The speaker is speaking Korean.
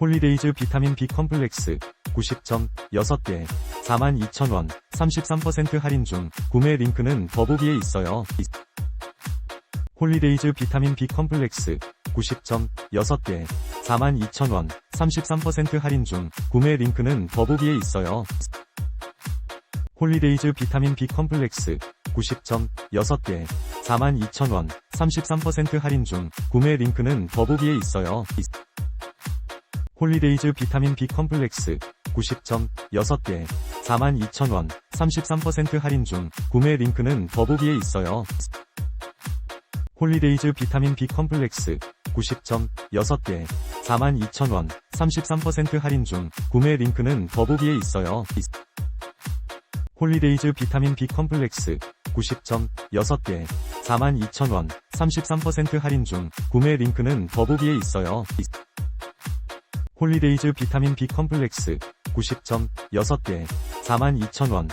홀리데이즈 비타민 B 컴플렉스 90점 6개 42,000원 33% 할인 중 구매 링크는 더보기에 있어요. 홀리데이즈 비타민 B 컴플렉스 90점 6개 42,000원 33% 할인 중 구매 링크는 더보기에 있어요. 홀리데이즈 비타민 B 컴플렉스 90점 6개 42,000원 33% 할인 중 구매 링크는 더보기에 있어요. 홀리데이즈 비타민 B 컴플렉스 90점 6개 42,000원 33% 할인 중 구매 링크는 더보기에 있어요. 홀리데이즈 비타민 B 컴플렉스 90점 6개 42,000원 33% 할인 중 구매 링크는 더보기에 있어요. 홀리데이즈 비타민 B 컴플렉스 90점 6개 42,000원 33% 할인 중 구매 링크는 더보기에 있어요. 홀리데이즈 비타민 B 컴플렉스 90점 6개 42,000원